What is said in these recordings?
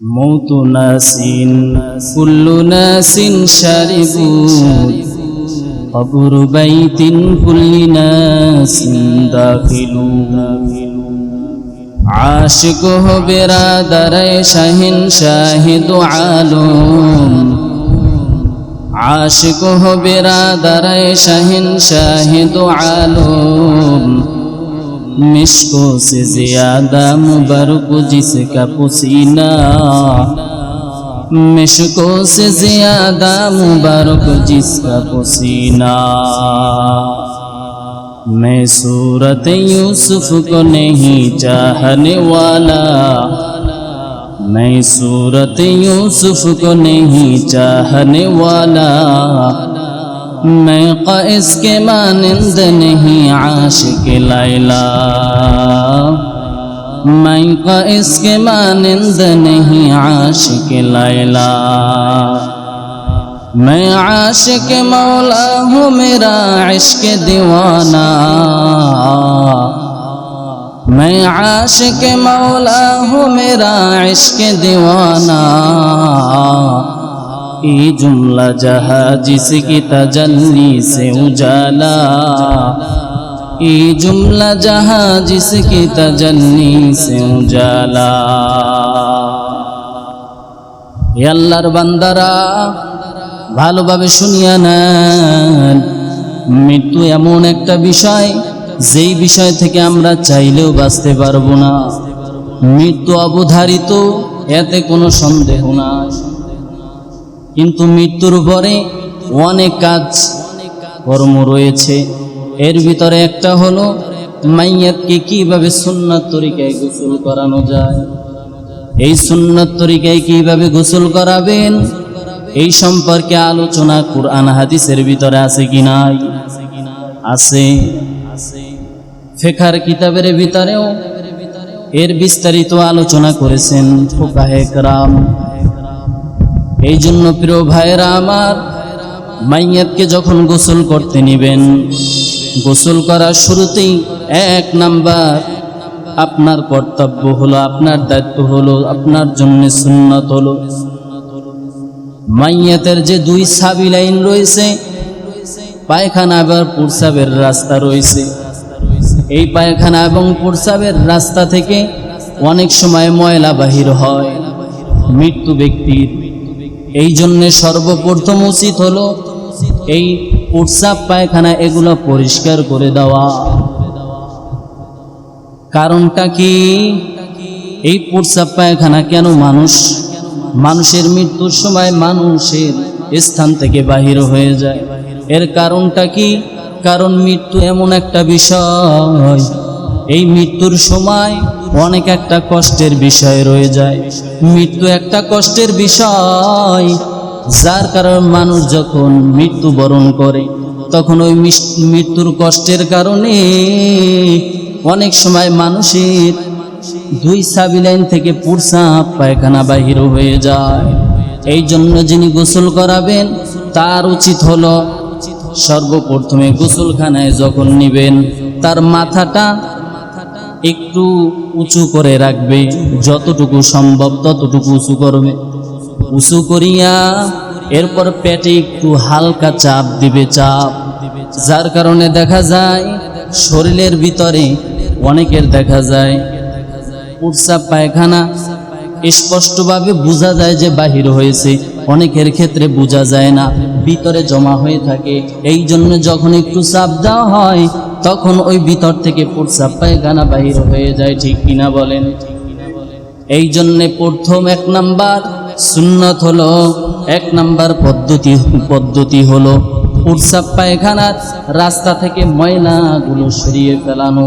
মৌতু নাসিন, কুল্লু নাসিন শারিবু, কবর বাইতিন কুল্লি নাসিন দাখিলু। আশিক হবে রাদারায় শাহিন শাহিদু আলম। আশিক হবে রাদারায় শাহিন শাহিদু আলম। مشکو سے زیادہ مبارک جس کا پسینہ مشکو سے زیادہ مبارک جس کا پسینہ میں صورت یوسف کو نہیں چاہنے والا میں صورت یوسف کو نہیں چاہنے والا میں قیس کے مانند نہیں عاشق لیلا میں قیس کے مانند نہیں عاشق لیلا میں عاشق مولا ہوں میرا عشق دیوانہ میں عاشق مولا ہوں میرا عشق دیوانہ ই জুমলা جہاں جس কি تجلی سے اجالا ای জুমলা জাহা جس কি تجلی سے اجالا یا اللہ বান্দারা, ভালোভাবে শুনিয়া নেন। মৃত্যু এমন একটা বিষয়, যেই বিষয় থেকে আমরা চাইলেও বাঁচতে পারব না। মৃত্যু অবধারিত, এতে কোনো সন্দেহ না কিন্তু মৃত্যুর পরে অনেক কাজ, কর্ম রয়েছে। এর ভিতরে একটা হলো মাইয়াতকে কীভাবে সুন্নাত তরিকায় গোসল করানো যায়। এই সুন্নত তরিকায় কীভাবে গোসল করাবেন, এই সম্পর্কে আলোচনা কোরআন হাদিসের ভিতরে আছে কি নাই? আছে। ফেখার কিতাবের ভিতরেও এর বিস্তারিত আলোচনা করেছেন ফোকাহে রাম এই জন্য প্রিয় ভাইয়েরা আমার মাইয়াতকে যখন গোসল করতে নিবেন, গোসল করার শুরুতেই এক নাম্বার আপনার কর্তব্য হলো, আপনার দায়িত্ব হলো, আপনার জন্য সুন্নত হলো। মাইয়াতের যে দুই সাবি লাইন রয়েছে, পায়খানা আবার পুরসাবের রাস্তা রয়েছে। এই পায়খানা এবং পুরসাবের রাস্তা থেকে অনেক সময় ময়লা বাহির হয়, মৃত্যু ব্যক্তির এই জন্যে সর্বপ্রথম উচিত হলো এই পুরসাব পায়খানা এগুলো পরিষ্কার করে দেওয়া। কারণটা কি? এই প্রস্রাব পায়খানা কেন মানুষ? মানুষের মৃত্যুর সময় মানুষের স্থান থেকে বাহির হয়ে যায়। এর কারণটা কি? কারণ মৃত্যু এমন একটা বিষয়। এই মৃত্যুর সময় অনেক একটা কষ্টের বিষয় রয়ে যায়। মৃত্যু একটা কষ্টের বিষয়। যার কারণ মানুষ যখন মৃত্যুবরণ করে, তখন ওই মৃত্যুর কষ্টের কারণে অনেক সময় মানুষের দুই সাবি লাইন থেকে পুরসাপ পায়খানা বাহির হয়ে যায়। এই জন্য যিনি গোসল করাবেন, তার উচিত হলো সর্বপ্রথমে গোসলখানায় যখন নিবেন, তার মাথাটা একটু উঁচু করে রাখবে। যতটুকু সম্ভব ততটুকু উঁচু করবে। উঁচু করিয়া এরপর পেটে একটু হালকা চাপ দিবে চাপ। যার কারণে দেখা যায়, শরীরের ভিতরে অনেকের দেখা যায় প্রস্রাব পায়খানা। স্পষ্টভাবে বোঝা যায় যে বাহির হয়েছে। অনেকের ক্ষেত্রে বোঝা যায় না, ভিতরে জমা হয়ে থাকে। এই জন্য যখন একটু চাপ দেওয়া হয় তখন ওই ভিতর থেকে প্রস্রাব পায়খানা বাহির হয়ে যায়, ঠিক কিনা বলেন? এই জন্যে প্রথম এক নাম্বার সুন্নত হলো, এক নাম্বার পদ্ধতি পদ্ধতি হলো প্রস্রাব পায়খানার রাস্তা থেকে ময়লাগুলো সরিয়ে ফেলানো।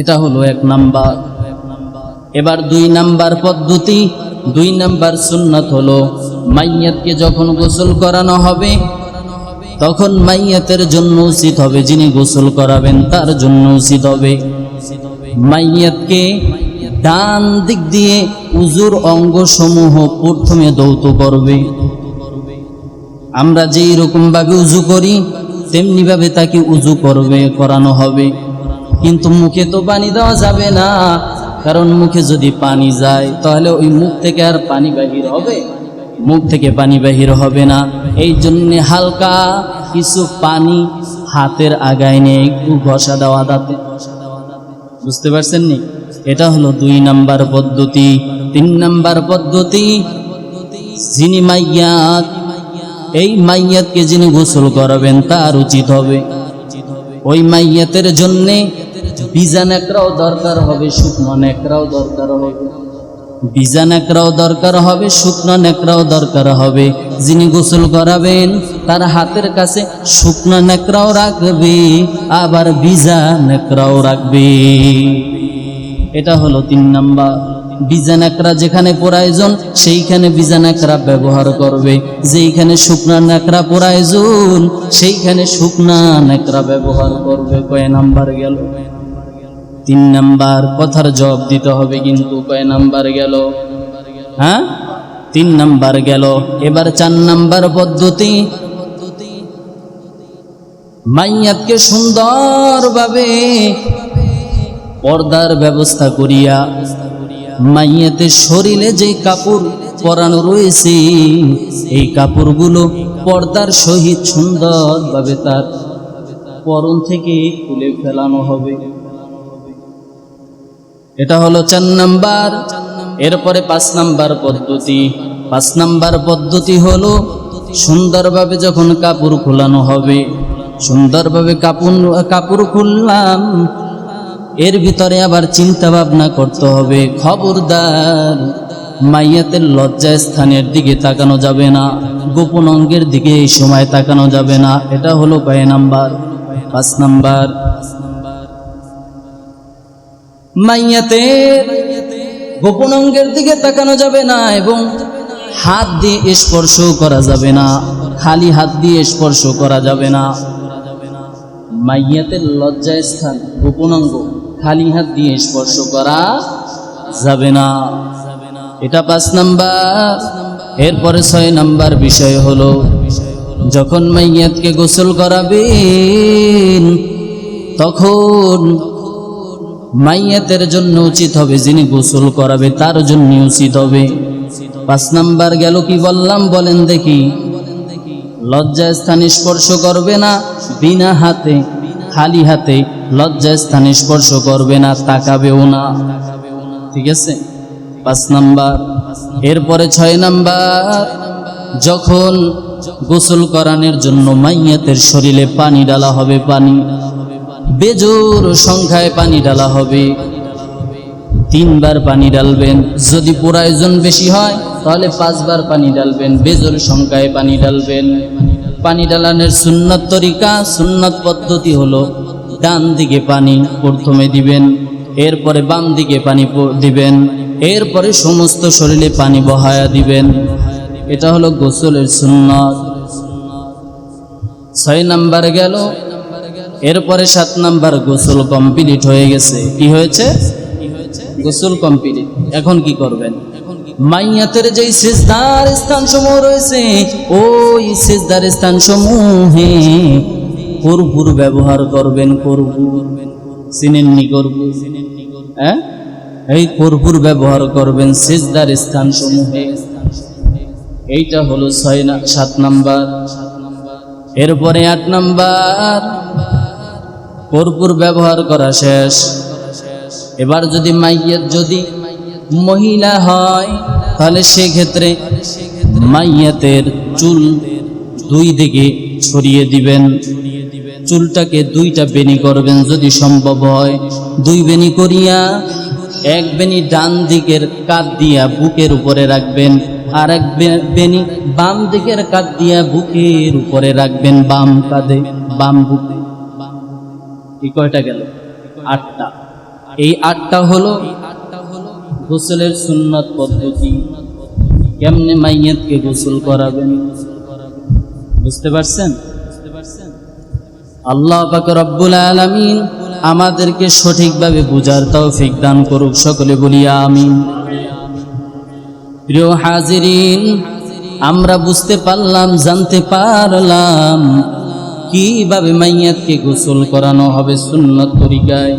এটা হলো এক নাম্বার। এবার দুই নাম্বার পদ্ধতি, দুই নাম্বার সুন্নত হলো, মাইয়াতকে যখন গোসল করানো হবে তখন মাইয়াতের জন্য উচিত হবে যিনি গোসল করাবেন, তার জন্য উচিত হবে। মাইয়াতকে ডান দিক দিয়ে উজুর অঙ্গসমূহ প্রথমে দৌত করবে। আমরা যেই রকম ভাবে উজু করি, তেমনি ভাবে তাকে উজু করবে, করানো হবে। কিন্তু মুখে তো পানি দেওয়া যাবে না, কারণ মুখে যদি পানি যায়, তাহলে ওই মুখ থেকে আর পানি বাহির হবে? মুখ থেকে পানি বাহির হবে না। এই জন্যে হালকা কিছু পানি হাতের আগায় নিয়ে একটু ঘষা দেওয়া দাঁতে। বুঝতে পারছেন নি? এটা হলো দুই নাম্বার পদ্ধতি। তিন নাম্বার পদ্ধতি, যিনি মাইয়াত, এই মাইয়াতকে যিনি গোসল করাবেন, তার উচিত হবে। ওই মাইয়াতের জন্যে বিজা নেকড়াও দরকার হবে, শুকনো নেকড়াও দরকার হবে। বিজা নেকড়াও দরকার হবে, শুকনো নেকড়াও দরকার হবে। যিনি গোসল করাবেন, তার হাতের কাছে শুকনো নেকড়াও রাখবে, আবার বিজা নেকড়াও রাখবে। এটা হলো তিন নাম্বার। বিজা নেকড়া যেখানে প্রয়োজন, সেইখানে বিজা নেকড়া ব্যবহার করবে। যেইখানে শুকনা নেকড়া প্রয়োজন, সেইখানে শুকনা নেকড়া ব্যবহার করবে। কয় নাম্বার গেল? তিন নাম্বার কথার জবাব দিতে হবে কিন্তু কয় নাম্বার গেল? হ্যাঁ? তিন নাম্বার গেল। এবার চার নাম্বার পদ্ধতি। মাইয়াতকে সুন্দরভাবে পর্দার ব্যবস্থা করিয়া মাইয়াতের শরীরে যে কাপড় পরানো রয়েছে, এই কাপড়গুলো পর্দার সহিত সুন্দরভাবে তার পরন থেকে খুলে ফেলানো হবে। এটা হলো চার নাম্বার। এরপরে পাঁচ নাম্বার পদ্ধতি। পাঁচ নাম্বার পদ্ধতি হলো সুন্দরভাবে যখন কাপড় খোলানো হবে, সুন্দরভাবে কাপড় কাপড় খুললাম, এর ভিতরে আবার চিন্তা ভাবনা করতে হবে, খবরদার, মাইয়াতের লজ্জা স্থানের দিকে তাকানো যাবে না, গোপন অঙ্গের দিকে এই সময় তাকানো যাবে না। এটা হলো কয় নাম্বার? পাঁচ নাম্বার। মাইয়াতের গোপন অঙ্গের দিকে তাকানো যাবে না এবং হাত দিয়ে স্পর্শ করা যাবে না, খালি হাত দিয়ে স্পর্শ করা যাবে না। মাইয়াতের লজ্জা স্থান, গোপন অঙ্গ, খালি হাত দিয়ে স্পর্শ করা যাবে না। এটা পাঁচ নাম্বার। এরপরে ছয় নাম্বার বিষয় হলো, যখন মাইয়াতকে গোসল করাবেন, তখন মাইয়াতের জন্য উচিত হবে যিনি গোসল করাবে, তার জন্য উচিত হবে। পাঁচ নাম্বার গেল কি বললাম? বলেন দেখি। লজ্জা স্থান স্পর্শ করবে না, বিনা হাতে, খালি হাতে লজ্জা স্থান স্পর্শ করবে না, তাকাবেও না। ঠিক আছে? পাঁচ নাম্বার। এরপরে ছয় নাম্বার। যখন গোসল করানোর জন্য মাইয়াতের শরীরে পানি ডালা হবে, পানি বেজোর সংখ্যায় পানি ডালা হবে। তিনবার পানি ডালবেন যদি প্রয়োজন বেশি হয়, তাহলে পাঁচবার পানি ডালবেন বেজোর সংখ্যায় পানি ডালবেন পানি ডালানোর সুন্নত তরিকা, সুন্নত পদ্ধতি হলো ডান দিকে পানি প্রথমে দিবেন, এরপরে বাম দিকে পানি দিবেন, এরপরে সমস্ত শরীরে পানি বহায়া দিবেন। এটা হলো গোসলের সুন্নত। ছয় নাম্বার গেল এরপরে সাত নাম্বার গোসল কমপ্লিট হয়ে গেছে। কি হয়েছে? গোসল কমপ্লিট এখন কি করবেন? মাইয়াতের যেই সেজদার স্থান সমূহ রয়েছে, ওই সেজদার স্থান সমূহে কর্পূর ব্যবহার করবেন, কর্পূর। চিনেননি কর্পূর? হ্যাঁ? এই কর্পূর ব্যবহার করবেন সেজদার স্থান সমূহে এইটা হলো ছয় সাত নাম্বার। এরপরে আট নাম্বার। কর্পূর ব্যবহার করা শেষ। এবার যদি মাইয়ের যদি মহিলা হয়, তাহলে সেক্ষেত্রে মাইয়াতের চুল দুই দিকে ছড়িয়ে দিবেন। চুলটাকে দুইটা বেনি করবেন যদি সম্ভব হয়। দুই বেনি করিয়া এক বেনি ডান দিকের কাত দিয়া বুকের উপরে রাখবেন, আর এক বেনি বাম দিকের কাত দিয়া বুকের উপরে রাখবেন বাম কাঁধে, বাম বুকে। এই কয়টা গেল? আটটা। এই আটটা হলো গোসলের সুন্নত পদ্ধতি। কেমনে মাইয়াতকে গোসল করাবেন? বুঝতে পারছেন? আল্লাহ রব্বুল আলামিন আমাদেরকে সঠিকভাবে বুঝার তৌফিক দান করুক, সকলে বলিয়া আমিন। প্রিয় হাজিরিন, আমরা বুঝতে পারলাম, জানতে পারলাম কীভাবে মাইয়াতকে গোসল করানো হবে সুন্নত তরিকায়?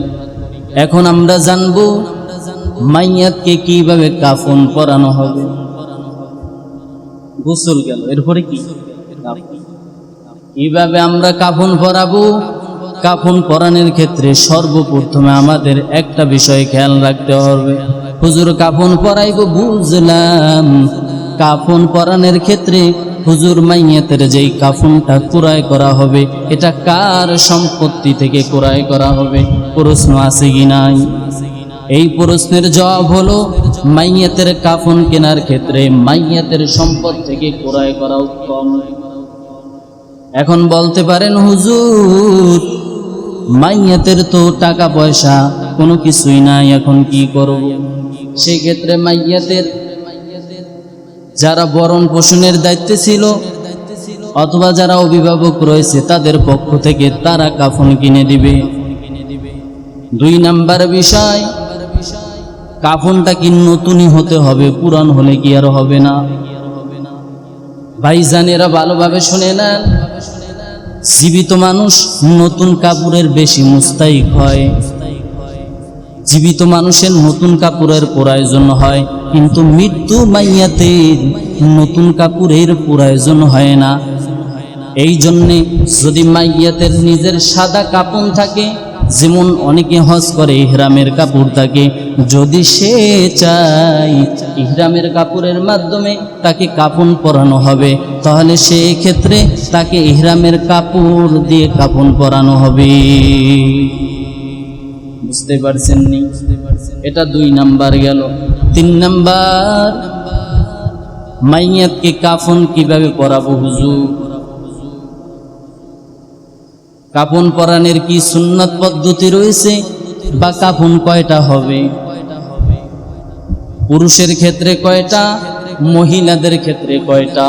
এখন আমরা জানব মাইয়াতকে কীভাবে কাফন পরানো হবে। গোসল গেল, এরপরে কি। কীভাবে আমরা কাফন পরাবো? কাফন পরানোর ক্ষেত্রে সর্বপ্রথমে আমাদের একটা বিষয় খেয়াল রাখতে হবে। হুজুর, কাফন পরাইব বুঝলাম। কাফন পরানোর ক্ষেত্রে হুজুর মাইয়াতের যেই কাফনটা কুরাই করা হবে, এটা কার সম্পত্তি থেকে কুরাই করা হবে? প্রশ্ন আছে কি নাই? এই প্রশ্নের জবাব হলো, মাইয়াতের কাফন কেনার ক্ষেত্রে মাইয়াতের সম্পদ থেকে ক্রয় করা উত্তম। এখন বলতে পারেন, হুজুর, মাইয়াতের তো টাকা পয়সা কোনো কিছুই নাই, এখন কি করব? সেক্ষেত্রে মাইয়াতের যারা বরণ পোষণের দায়িত্বে ছিল অথবা যারা অভিভাবক রয়েছে, তাদের পক্ষ থেকে তারা কাফন কিনে দিবে। দুই নাম্বার বিষয়, কাফনটা কি নতুনই হতে হবে, পুরান হলে কি আর হবে না? ভাইজানেরা ভালোভাবে শুনে নেন, জীবিত মানুষ নতুন কাপড়ের বেশি মুস্তাইক হয়। জীবিত মানুষের নতুন কাপড়ের প্রয়োজন হয়, কিন্তু মৃত্যু মাইয়াতে নতুন কাপড়ের প্রয়োজন হয় না। এই জন্যে যদি মাইয়াতের নিজের সাদা কাপড় থাকে, যেমন অনেকে হজ করে, ইহরামের কাপড় থাকে, যদি সে চায় ইহরামের কাপড়ের মাধ্যমে তাকে কাপন পরানো হবে, তাহলে সে ক্ষেত্রে তাকে ইহরামের কাপড় দিয়ে কাপন পরানো হবে। বুঝতে পারছেন নি এটা দুই নাম্বার গেল। তিন নাম্বার, মাইয়াতকে কাফন কীভাবে পরাবো হুজুর? কাফন পরানের কি সুন্নত পদ্ধতি রয়েছে বা কাফন কয়টা হবে? পুরুষের ক্ষেত্রে কয়টা, মহিলাদের ক্ষেত্রে কয়টা?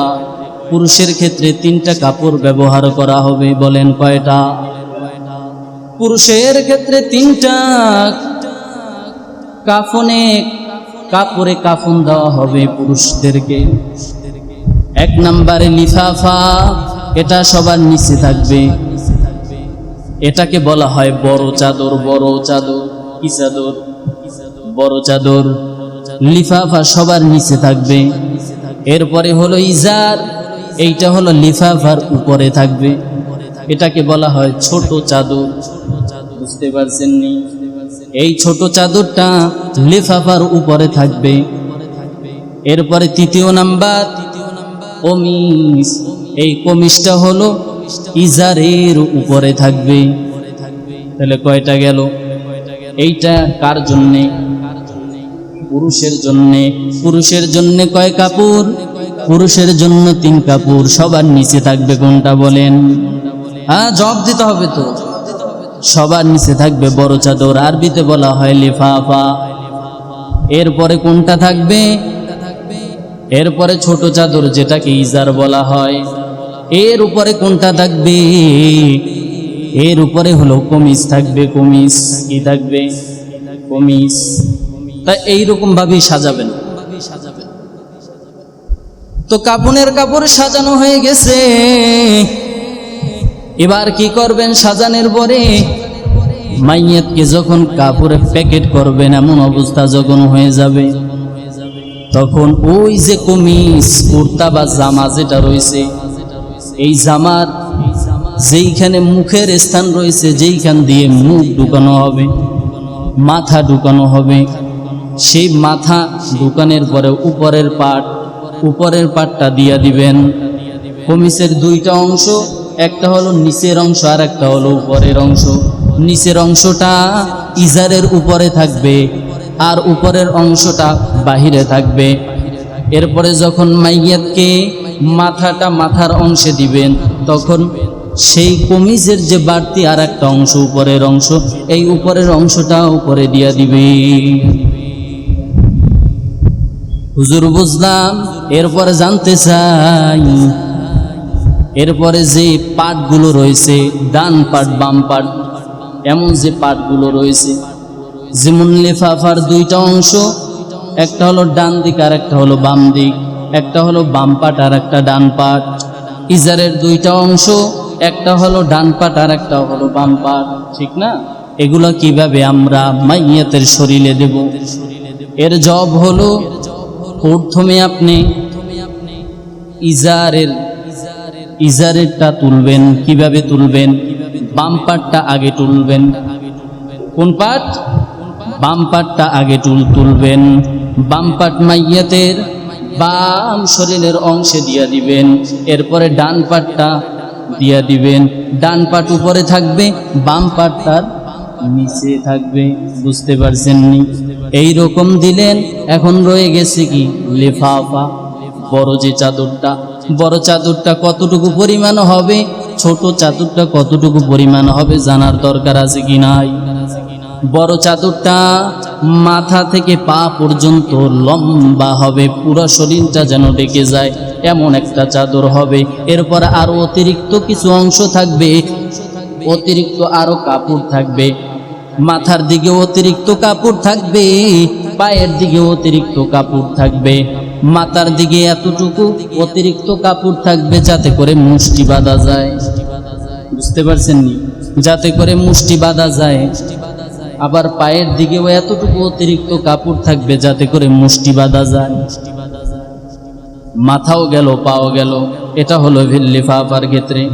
পুরুষের ক্ষেত্রে তিনটা কাপড় ব্যবহার করা হবে, বলেন কয়টা? পুরুষের ক্ষেত্রে তিনটা। কাফনে কাপড়ে কাফন দেওয়া হবে পুরুষদেরকে। এক নম্বরে লিফাফা, এটা সবার নিচে থাকবে। এটাকে বলা হয় বড় চাদর বড় চাদর। কি চাদর? বড় চাদর। লিফাফা সবার নিচে থাকবে। এরপরে হলো ইজার, এইটা হলো লিফাফার উপরে থাকবে। এটাকে বলা হয় ছোট চাদর। বুঝতে পারছেন নি এই ছোট চাদরটা লিফাফার উপরে থাকবে। এরপরে তৃতীয় নাম্বার কমিস এই কমিসটা হলো ইজারের উপরে থাকবে। তাহলে কয়টা গেল? এইটা কার জন্যে? পুরুষের জন্যে। পুরুষের জন্যে কয় কাপড়? পুরুষের জন্য তিন কাপড়। সবার নিচে থাকবে কোনটা বলেন? হ্যাঁ জব দিতে হবে তো। সবার নিচে থাকবে বড় চাদর, আরবিতে বলা হয় লিফাফা। এরপরে কোনটা থাকবে? এরপরে ছোট চাদর, যেটাকে ইজার বলা হয়। এর উপরে কোনটা থাকবে? এর উপরে হলো কমিজ থাকবে, কমিজ। কি থাকবে? কমিজ। তা এইরকম ভাবেই সাজাবেন। তো কাপনের কাপড় সাজানো হয়ে গেছে। এবার কি করবেন সাজানের পরে? মাইয়াতকে যখন কাপড়ে প্যাকেট করবেন, এমন অবস্থা যখন হয়ে যাবে। তখন ওই যে কমিজ কুর্তা বা জামা যেটা রয়েছে, এই জামার যেইখানে মুখের স্থান রয়েছে, যেইখান দিয়ে মুখ ঢুকানো হবে, মাথা ঢুকানো হবে, সেই মাথা ঢুকানোর পরে উপরের পাট, উপরের পাটটা দিয়া দিবেন। কমিসের দুইটা অংশ একটা হলো নিচের অংশ আর একটা হলো উপরের অংশ। নিচের অংশটা ইজারের উপরে থাকবে আর উপরের অংশটা বাহিরে থাকবে। এরপরে যখন মাইয়াতকে মাথাটা মাথার অংশে দিবেন, তখন সেই কমিজের যে বাড়তি আর একটা অংশ উপরের অংশ, এই উপরের অংশটা উপরে দিয়া দিবে। হুজুর বুঝলাম? এরপরে জানতে চাই এরপরে যে পাটগুলো রয়েছে, ডান পাট, বাম পাট, এমন যে পাটগুলো রয়েছে, যেমন লেফাফার দুইটা অংশ, একটা হলো ডান দিক আর একটা হলো বাম দিক, একটা হলো বাম পাট আর একটা ডান পাট। ইজারের দুইটা অংশ, একটা হলো ডান পাট আর একটা হলো বাম পাট, ঠিক না? এগুলো কীভাবে আমরা মাইয়াতের শরীরে দেব? এর জব হলো, প্রথমে আপনি ইজারের ইজারেরটা তুলবেন, কীভাবে তুলবেন? বাম পাটটা আগে তুলবেন। কোন পাট? বাম পাটটা আগে তুল তুলবেন। বাম পাট মাইয়াতের বাম শরীরের অংশে দিয়া দিবেন। এরপরে ডান পাটটা দিয়া দিবেন। ডান পাট উপরে থাকবে, বাম পাট তার নিচে থাকবে। বুঝতে পারছেন নি এই রকম দিলেন, এখন রয়ে গেছে কি? লেফাফা, বড় যে চাদরটা। বড় চাদরটা কতটুকু পরিমাণ হবে? ছোট চাদরটা কতটুকু পরিমাণ হবে জানার দরকার আছে কি নাই? বড় চাদরটা মাথা থেকে পা পর্যন্ত লম্বা হবে, পুরো শরীরটা যেন ডেকে যায়, এমন একটা চাদর হবে। এরপর আরও অতিরিক্ত কিছু অংশ থাকবে, অতিরিক্ত আরও কাপড় থাকবে। মাথার দিকে অতিরিক্ত কাপড় থাকবে, পায়ের দিকে অতিরিক্ত কাপড় থাকবে। মাথার দিকে এতটুকু অতিরিক্ত কাপড় থাকবে যাতে করে মুষ্টি বাঁধা যায়। বুঝতে পারছেন নি যাতে করে মুষ্টি বাঁধা যায়। আবার পায়ের দিকেও এতটুকু অতিরিক্ত কাপড় থাকবে যাতে করে মুষ্টি বাঁধা যায়। মাথাও গেল, পাও গেল। এটা হলো লিফাফার ক্ষেত্রে।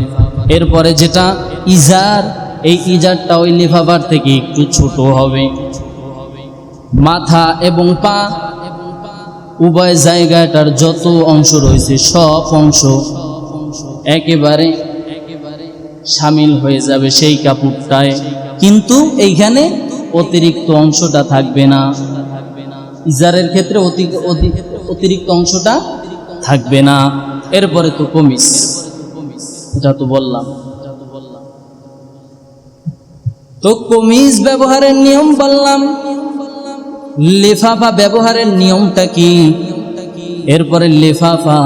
এরপরে যেটা ইজার, এই ইজারটা ওই লিফাফার থেকে একটু ছোট হবে। মাথা এবং পা উভয় জায়গাটার যত অংশ রয়েছে, সব অংশ একেবারে সামিল হয়ে যাবে সেই কাপড়টায়। কিন্তু এইখানে অতিরিক্ত অংশটা থাকবে না। ইজারের ক্ষেত্রে অতি- অতি- অতিরিক্ত অংশটা থাকবে না। এরপরে তো কমিস। এটা তো বললাম। তো কমিজ ব্যবহারের নিয়ম বললাম। লেফাফা ব্যবহারের নিয়মটা কি? এরপরে লেফাফা,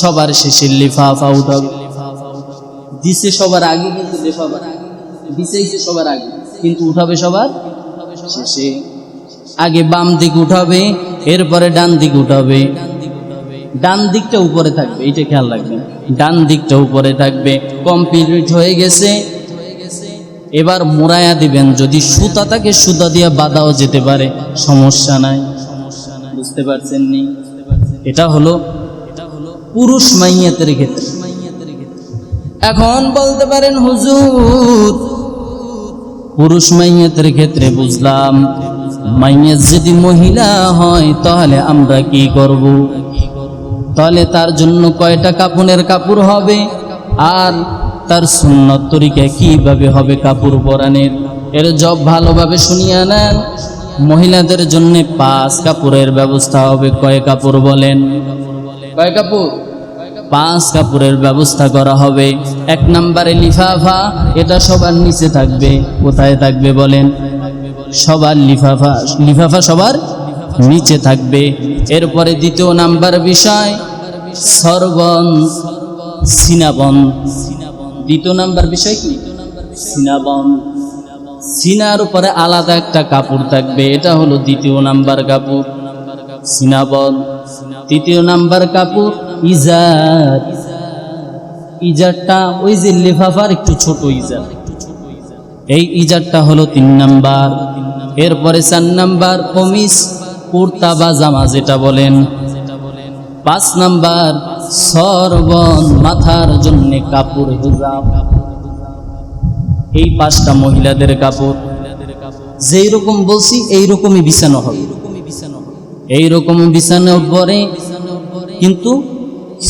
সবার শেষে লেফাফা উঠাবে দিছে সবার আগে কিন্তু লেফাফা দিছেইছে সবার আগে, কিন্তু উঠাবে সবার শেষে। আগে বাম দিক উঠাবে, এরপরে ডান দিক উঠাবে। ডান দিকটা উপরে থাকবে এটা খেয়াল রাখবেন। ডান দিকটা উপরে থাকবে, কমপ্লিট হয়ে গেছে। এবার মোড়ায়া দিবেন, যদি সুতা থাকে সুতা দিয়ে বাঁধাও যেতে পারে, সমস্যা নাই। বুঝতে পারছেন নি? এটা হলো পুরুষ মাইয়াতের ক্ষেত্রে। এখন বলতে পারেন, হুজুর, পুরুষ মাইয়াতের ক্ষেত্রে বুঝলাম মাইয়াত যদি মহিলা হয়, তাহলে আমরা কি করব? তাহলে তার জন্য কয়টা কাপড়ের কাপড় হবে? আর তার সুন্নত তরিকা কীভাবে হবে কাপড় পরানের? এর জব ভালোভাবে শুনিয়ে নেন। মহিলাদের জন্য পাঁচ কাপড়ের ব্যবস্থা হবে, কয় কাপড় বলেন? কয় কাপড়? পাঁচ কাপড়ের ব্যবস্থা করা হবে। এক নম্বরে লিফাফা, এটা সবার নিচে থাকবে, কোথায় থাকবে বলেন? সবার লিফাফা লিফাফা সবার নিচে থাকবে। এরপরে দ্বিতীয় নাম্বার বিষয়, সর্বন, সিনাবন। দ্বিতীয় নাম্বার বিষয় কি? সিনাবন সিনার উপরে আলাদা একটা কাপড় থাকবে, এটা হলো দ্বিতীয় নাম্বার কাপড়। সিনাবন তৃতীয় নাম্বার কাপড়, ইজার। ইজারটা ওই যে লেফাফার একটু ছোট ইজার। এই ইজারটা হলো তিন নাম্বার। এরপরে চার নাম্বার কমিস কুর্তা বা জামা যেটা বলেন। পাঁচ নাম্বার সরবন মাথার জন্য কাপড় হিজাব। এই পাঁচটা মহিলাদের কাপড়। যেই রকম বলছি এই রকমই বিছানো হবে। এই রকম বিছানোর পরে কিন্তু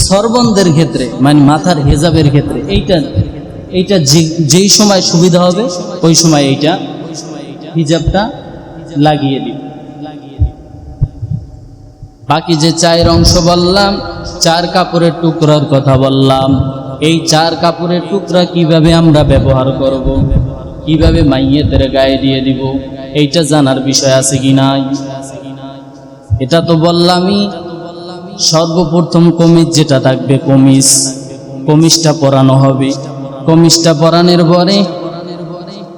সর্বনদের ক্ষেত্রে মানে মাথার হেজাবের ক্ষেত্রে, এইটা এইটা যেই সময় সুবিধা হবে, ওই সময় এইটা হিজাবটা লাগিয়ে দিই বাকি যে চায়ের অংশ বললাম, চার কাপড়ের টুকরার কথা বললাম। এই চার কাপড়ের টুকরা কীভাবে আমরা ব্যবহার করব। কীভাবে মাইয়েদের গায়ে দিয়ে দিব? এইটা জানার বিষয় আছে কি নাই? এটা তো বললামই, সর্বপ্রথম কমিজ যেটা থাকবে কমিজ। কমিজটা পরানো হবে। কমিজটা পরানোর পরে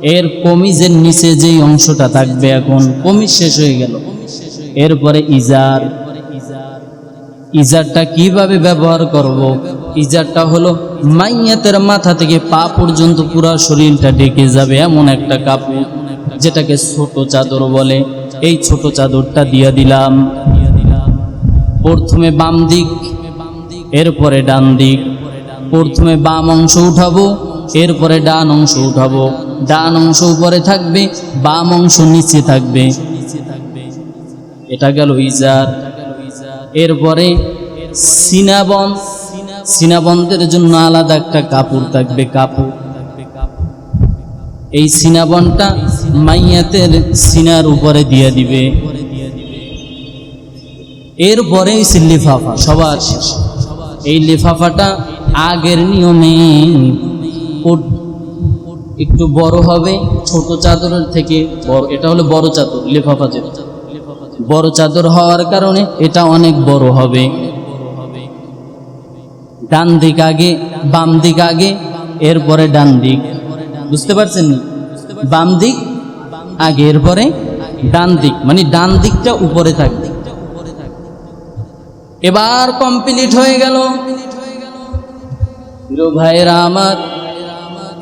এর কমিজের নিচে যেই অংশটা থাকবে এখন, কমিজ শেষ হয়ে গেল। এরপরে ইজার। ইজারটা কীভাবে ব্যবহার করব। ইজারটা হলো মাইয়াতের মাথা থেকে পা পর্যন্ত পুরো শরীরটা ঢেকে যাবে এমন একটা কাপড় যেটাকে ছোট চাদর বলে। এই ছোট চাদরটা দিয়ে দিলাম। প্রথমে বাম দিক, এরপরে ডান দিক। প্রথমে বাম অংশ উঠাবো, এরপরে ডান অংশ উঠাবো। ডান অংশ উপরে থাকবে, বাম অংশ নিচে থাকবে। এটা গেল ইজার। এরপরে সিনাবন সিনাবন্ধের জন্য আলাদা একটা কাপড় থাকবে, কাপড়। এই সিনাবনটা মাইয়াতের সিনার উপরে দিয়ে দিবে। এরপরে এই লিফাফা, সবার এই লিফাফাটা আগের নিয়মে একটু বড় হবে, ছোট চাদরের থেকে এটা হলো বড় চাদর, লিফাফা যেটা। বড় চাদর হওয়ার কারণে এটা অনেক বড় হবে। ডান দিক আগে, বাম দিক আগে, এরপরে ডান দিক। বুঝতে পারছেন? বাম দিক আগে, এরপরে ডান দিক। মানে ডান দিকটা উপরে থাকবে। এবার কমপ্লিট হয়ে গেল। ভাইয়েরা আমার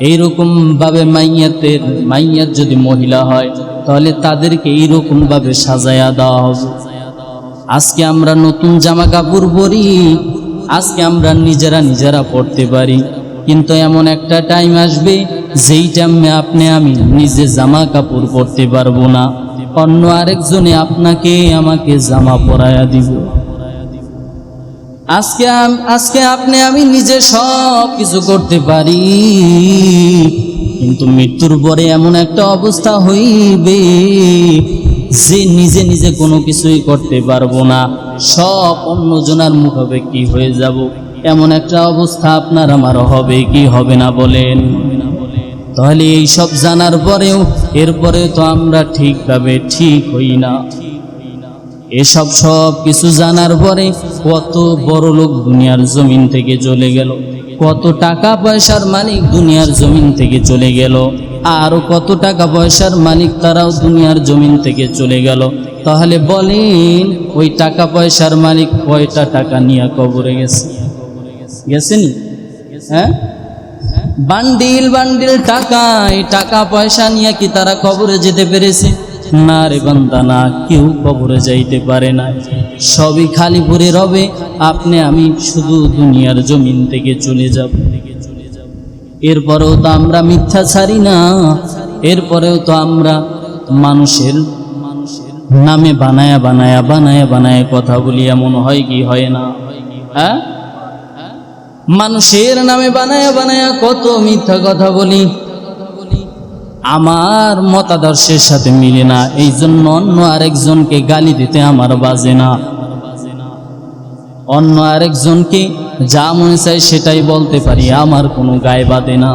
এইরকম ভাবে মাইয়াতের মাইয়াত যদি মহিলা হয় তাহলে তাদেরকে এইরকম ভাবে সাজায়া দেওয়া হবে আজকে আমরা নতুন জামা কাপড় পরি, আজকে আমরা নিজেরা নিজেরা পড়তে পারি। কিন্তু এমন একটা টাইম আসবে, যেই টাইমে আপনি আমি নিজে জামা কাপড় পরতে পারব না। অন্য আরেকজনে আপনাকে, আমাকে জামা পরায়া দিব। আজকে আজকে আপনি আমি নিজে সব কিছু করতে পারি। কিন্তু মৃত্যুর পরে এমন একটা অবস্থা হইবে যে নিজে নিজে কোনো কিছুই করতে পারব না। সব অন্যজনার মুখাপেক্ষি হয়ে যাব। এমন একটা অবস্থা আপনার আমার হবে কি হবে না বলেন। তাহলে এই সব জানার পরেও এরপরে তো আমরা ঠিকভাবে ঠিক হই না। এসব সব কিছু জানার পরে কত বড় লোক দুনিয়ার জমিন থেকে চলে গেল। কত টাকা পয়সার মালিক দুনিয়ার জমিন থেকে চলে গেল। আরও কত টাকা পয়সার মালিক তারাও দুনিয়ার জমিন থেকে চলে গেল। তাহলে বলেন, ওই টাকা পয়সার মালিক কয়টা টাকা নিয়ে কবরে গেছে? গেছেনি? হ্যাঁ? বান্ডিল বান্ডিল টাকা এই টাকা পয়সা নিয়ে কি তারা কবরে যেতে পেরেছে? না রে বান্দা, না, কেউ কবরে যাইতে পারে না। সবই খালি পরে রবে, আপনি, আমি শুধু দুনিয়ার জমিন থেকে চলে যাব। এরপরেও তো আমরা মিথ্যা ছাড়ি না, এরপরেও তো আমরা মানুষের নামে বানায়া বানায়া বানায়া বানায়া কথা বলি, এমন হয় কি হয় না? হ্যাঁ? মানুষের নামে বানায়া বানায়া কত মিথ্যা কথা বলি। আমার মতাদর্শের সাথে মিলে না এই জন্য অন্য আরেকজনকে গালি দিতে আমার বাজে না। অন্য আরেকজনকে যা মনে চাই সেটাই বলতে পারি, আমার কোনো গায়ে বাদে না।